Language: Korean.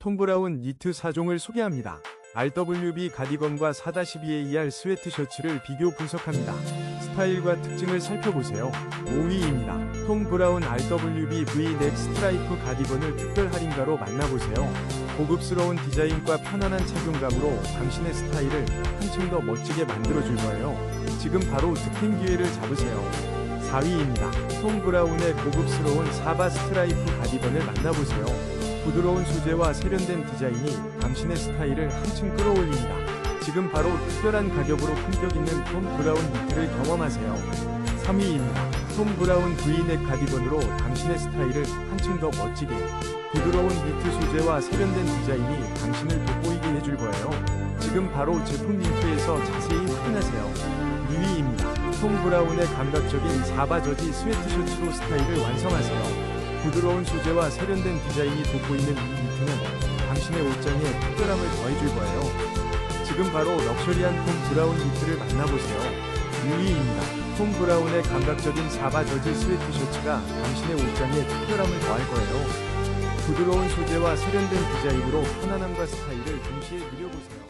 톰 브라운 니트 4종을 소개합니다. RWB 가디건과 4-2AR 스웨트 셔츠를 비교 분석합니다. 스타일과 특징을 살펴보세요. 5위입니다. 톰 브라운 RWB V-넥 스트라이프 가디건을 특별 할인가로 만나보세요. 고급스러운 디자인과 편안한 착용감으로 당신의 스타일을 한층 더 멋지게 만들어줄 거예요. 지금 바로 득템 기회를 잡으세요. 4위입니다. 톰 브라운의 고급스러운 사바 스트라이프 가디건을 만나보세요. 부드러운 소재와 세련된 디자인이 당신의 스타일을 한층 끌어올립니다. 지금 바로 특별한 가격으로 품격 있는 톰 브라운 니트를 경험하세요. 3위입니다. 톰 브라운 V넥 가디건으로 당신의 스타일을 한층 더 멋지게 부드러운 니트 소재와 세련된 디자인이 당신을 돋보이게 해줄 거예요. 지금 바로 제품 링크에서 자세히 확인하세요. 2위입니다. 톰 브라운의 감각적인 사바 저지 스웨트 셔츠로 스타일을 완성하세요. 부드러운 소재와 세련된 디자인이 돋보이는 이 니트는 당신의 옷장에 특별함을 더해줄 거예요. 지금 바로 럭셔리한 톰 브라운 니트를 만나보세요. 6위입니다. 톰 브라운의 감각적인 사바 저지 스웨트 셔츠가 당신의 옷장에 특별함을 더할 거예요. 부드러운 소재와 세련된 디자인으로 편안함과 스타일을 동시에 누려보세요.